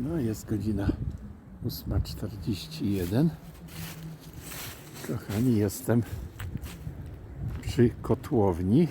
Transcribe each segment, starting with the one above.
No jest godzina 8.41. Kochani, jestem przy kotłowni.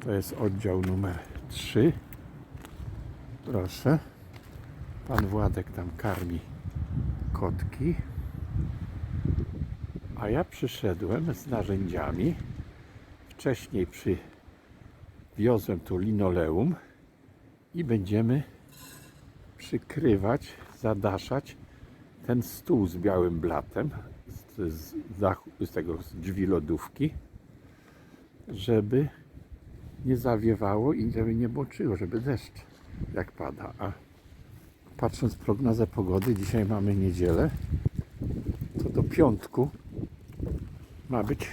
To jest oddział numer 3. Proszę. Pan Władek tam karmi kotki. A ja przyszedłem z narzędziami. Wcześniej przywiozłem tu linoleum i będziemy przykrywać, zadaszać ten stół z białym blatem z, z, dachu, z tego z drzwi lodówki, żeby nie zawiewało i żeby nie moczyło, żeby deszcz jak pada. A patrząc prognozę pogody, dzisiaj mamy niedzielę, to do piątku ma być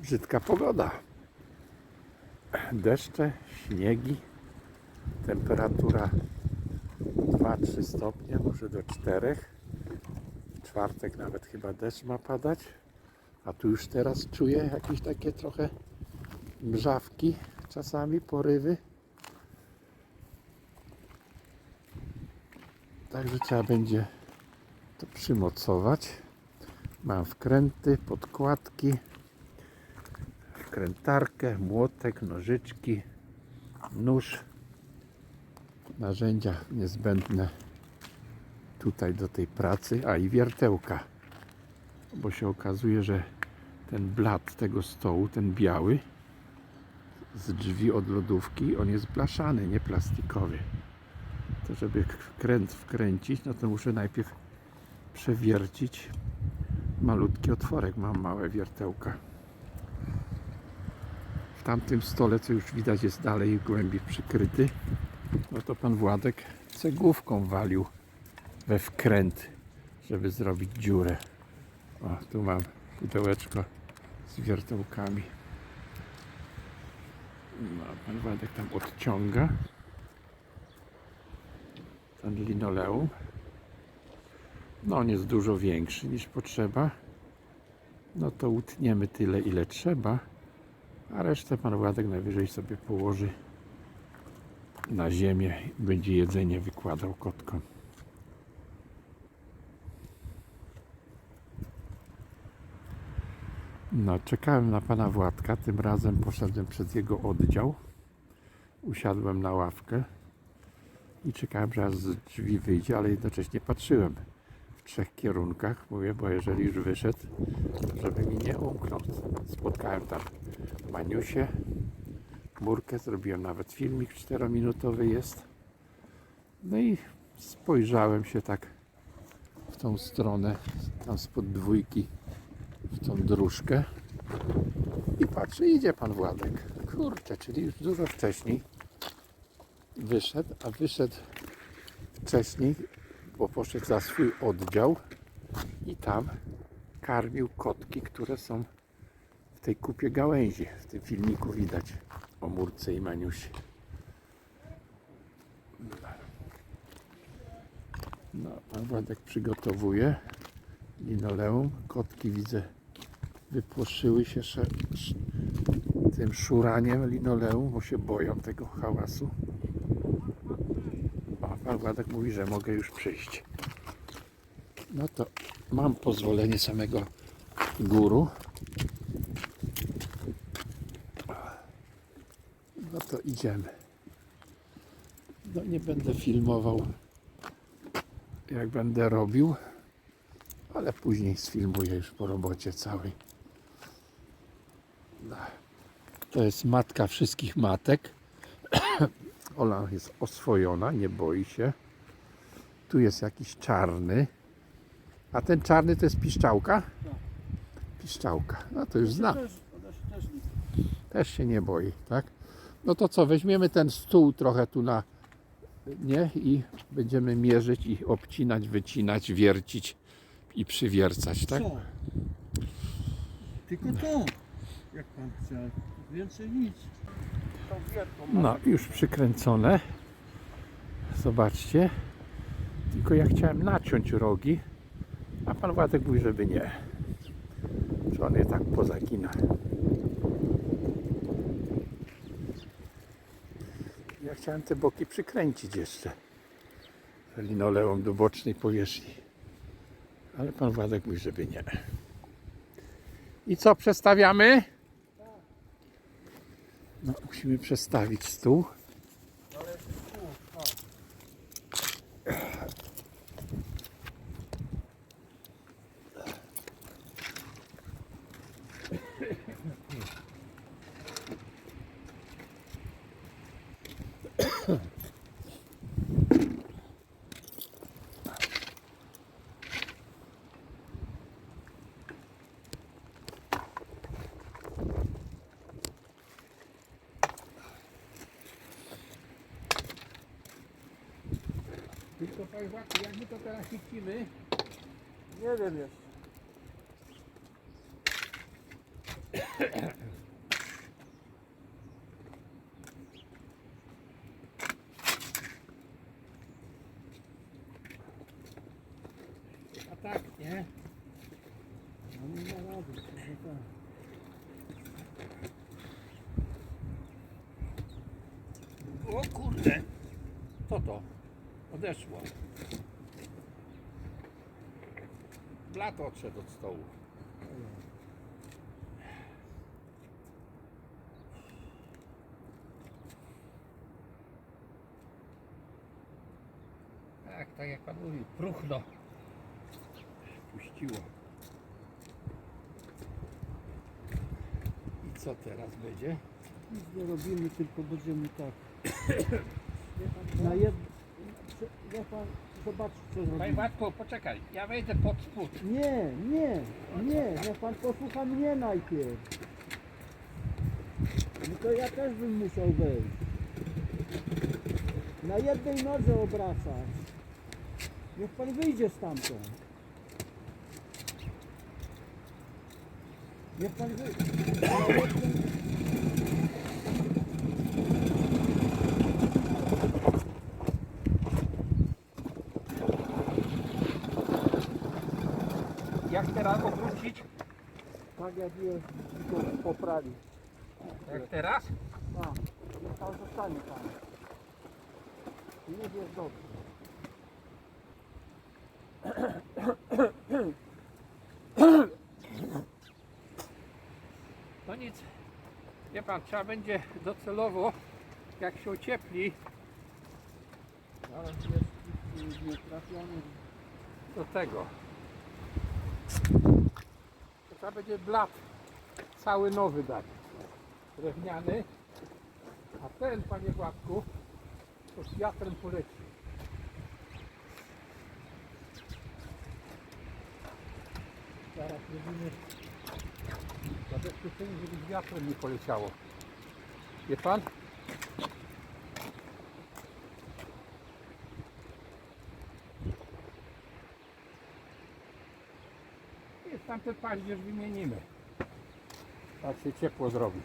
brzydka pogoda. Deszcze, śniegi, temperatura 2-3 stopnie, może do 4. W czwartek nawet chyba deszcz ma padać. A tu już teraz czuję jakieś takie trochę mrzawki, czasami porywy. Także trzeba będzie to przymocować. Mam wkręty, podkładki, wkrętarkę, młotek, nożyczki, nóż narzędzia niezbędne tutaj do tej pracy, a i wiertełka, bo się okazuje, że ten blat tego stołu, ten biały z drzwi od lodówki, on jest blaszany, nie plastikowy. To żeby wkręt wkręcić, no to muszę najpierw przewiercić malutki otworek, mam małe wiertełka. W tamtym stole, co już widać jest dalej głębiej przykryty, no to pan Władek cegłówką walił we wkręt, żeby zrobić dziurę. O, tu mam pudełeczko z wiertełkami. No, pan Władek tam odciąga ten linoleum. No, on jest dużo większy niż potrzeba. No to utniemy tyle, ile trzeba, a resztę pan Władek najwyżej sobie położy na ziemię będzie jedzenie wykładał kotkom. No, czekałem na pana Władka. Tym razem poszedłem przed jego oddział. Usiadłem na ławkę i czekałem, że aż z drzwi wyjdzie, ale jednocześnie patrzyłem w trzech kierunkach. Mówię, bo jeżeli już wyszedł, to żeby mi nie umknął. Spotkałem tam Maniusię, chmurkę, zrobiłem nawet filmik czterominutowy jest. No i spojrzałem się tak w tą stronę, tam spod dwójki, w tą dróżkę i patrzę, idzie pan Władek. Kurczę, czyli już dużo wcześniej wyszedł, a wyszedł wcześniej, bo poszedł za swój oddział i tam karmił kotki, które są w tej kupie gałęzi. W tym filmiku widać o Murce i Maniusi. No, pan Władek przygotowuje linoleum. Kotki widzę wypłoszyły się sze, sz, tym szuraniem linoleum, bo się boją tego hałasu. A pan Władek mówi, że mogę już przyjść. No to mam pozwolenie samego guru. No to idziemy. No nie będę filmował jak będę robił, ale później sfilmuję już po robocie całej. No. To jest matka wszystkich matek. Ona jest oswojona, nie boi się. Tu jest jakiś czarny. A ten czarny to jest piszczałka? Piszczałka. No to już znam. Też się nie boi, tak? No to co, weźmiemy ten stół trochę tu na, nie? I będziemy mierzyć i obcinać, wycinać, wiercić i przywiercać, tak? Co? Tylko to, jak pan chce. Więcej nic. No, już przykręcone. Zobaczcie. Tylko ja chciałem naciąć rogi, a pan Władek mówi, żeby nie. Że on je tak pozagina. Ja chciałem te boki przykręcić jeszcze. linoleum do bocznej powierzchni. Ale pan Władek mówi, żeby nie. I co, przestawiamy? No, musimy przestawić stół. Tylko panie Władku, jak my to teraz chicimy? Nie wiem jeszcze. A tak, nie? No nie ma rady, to tak. O Blat odszedł od stołu. Tak, tak jak pan mówi, próchno. Puściło. I co teraz będzie? Nic nie robimy, tylko będziemy tak. Na jed... Niech pan zobaczy co Panie zrobimy. Władku, poczekaj, ja wejdę pod spód. Nie, nie, nie, niech pan posłucha mnie najpierw. No to ja też bym musiał wejść. Na jednej nodze obracać. Niech pan wyjdzie stamtąd. Niech pan wyjdzie. Na jednej... Jak obrócić? Tak jak jest, tylko poprawi. Jak teraz? A, niech pan zostanie tam. Już jest dobrze. No nic. Wie pan, trzeba będzie docelowo, jak się ociepli, Ale jest nietrafiony. do tego. Trzeba będzie blat cały nowy dać. Drewniany. A ten, panie Władku, to z wiatrem poleci. Zaraz robimy zabezpieczenie, żeby z wiatrem nie poleciało. Wie pan? Tamten paździerz wymienimy. Tak się ciepło zrobi.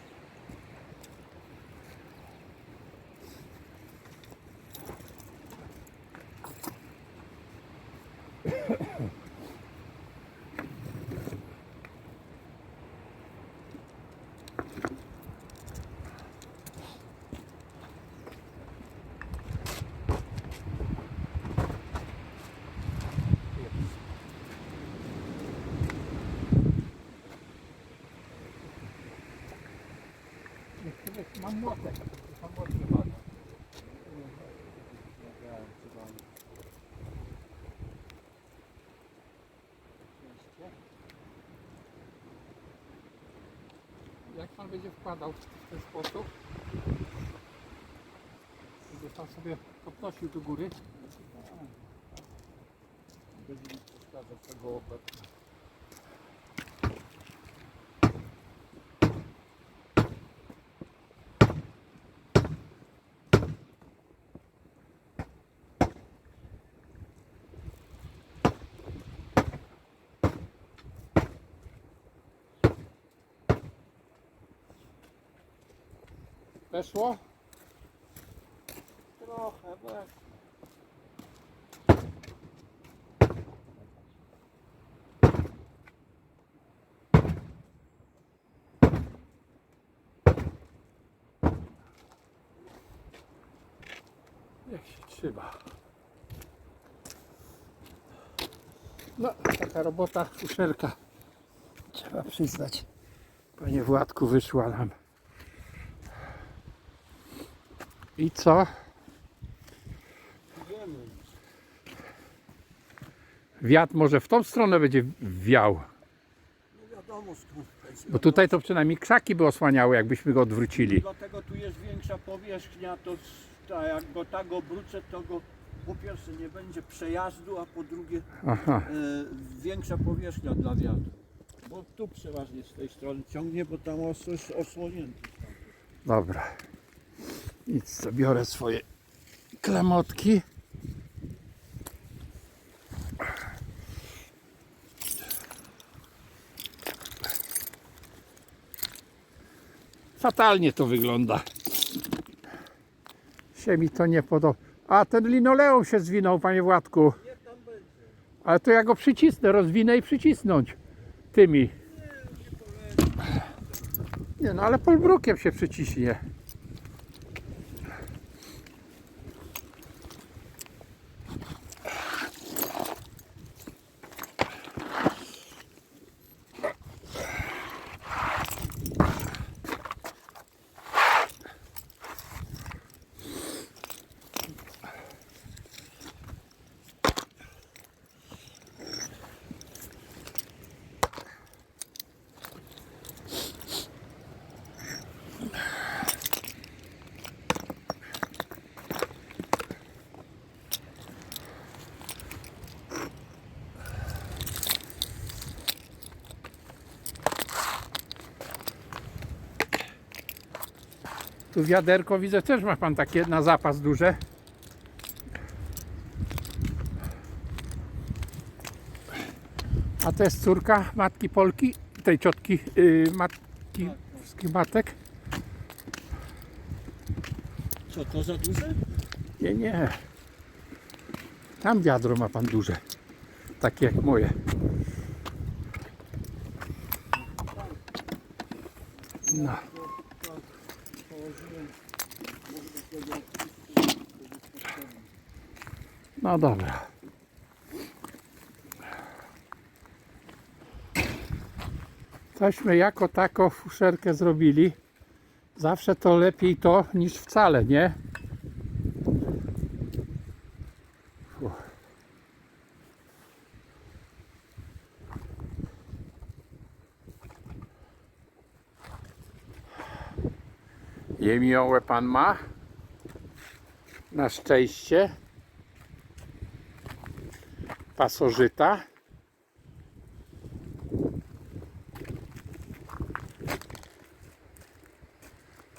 Jeszcze Mam młotek. Mam młotek bardzo. Jak pan będzie wkładał w ten sposób, będzie pan sobie podnosił do góry. Będzie mi przeszkadzał tego obecnie. Weszło? Trochę, weź. Jak się trzyma. No, taka robota fuszerka. Trzeba przyznać. Panie Władku, wyszła nam. I co? Wiemy. Wiatr może w tą stronę będzie wiał. No. Bo tutaj to przynajmniej krzaki by osłaniały, jakbyśmy go odwrócili. Dlatego tu jest większa powierzchnia, to ta, jak go tak obrócę, to go po pierwsze nie będzie przejazdu, a po drugie Aha. e, większa powierzchnia dla wiatru. Bo tu przeważnie z tej strony ciągnie, bo tam osłonięty. Dobra. Nic, to biorę swoje klamotki. Fatalnie to wygląda. Się mi to nie podoba. A ten linoleum się zwinął, panie Władku. Ale to ja go przycisnę, rozwinę i przycisnąć tymi. Nie no, ale polbrukiem się przyciśnie. Tu wiaderko widzę też ma pan takie na zapas duże. A to jest córka matki Polki, tej ciotki yy, matki wszystkich matek. Co to za duże? Nie, nie. Tam wiadro ma pan duże. Takie jak moje. No. No dobra. Tośmy jako tako fuszerkę zrobili. Zawsze to lepiej to niż wcale, nie? Jemiołę pan ma? Na szczęście pasożyta.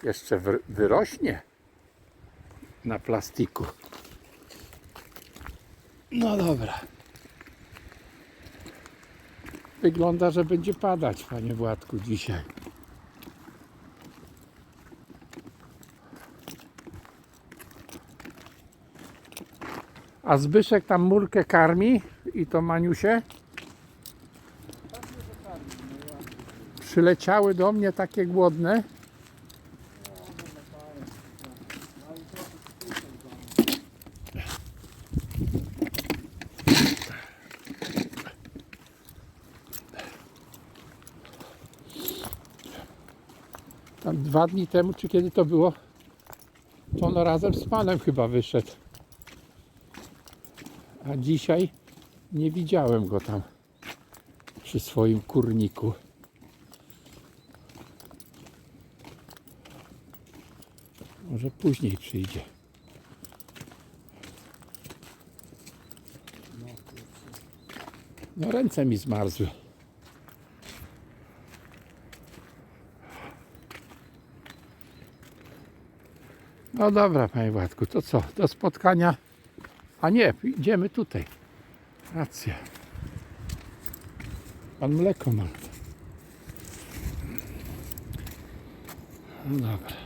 Jeszcze wy- wyrośnie na plastiku. No dobra. Wygląda, że będzie padać, panie Władku, dzisiaj. A Zbyszek tam murkę karmi i to Maniusie. Przyleciały do mnie takie głodne. Tam dwa dni temu, czy kiedy to było, to on razem z panem chyba wyszedł. A dzisiaj nie widziałem go tam przy swoim kurniku. Może później przyjdzie. No ręce mi zmarzły. No dobra, panie Władku, to co? Do spotkania. A nie, idziemy tutaj. Racja. Pan mleko ma. No dobra.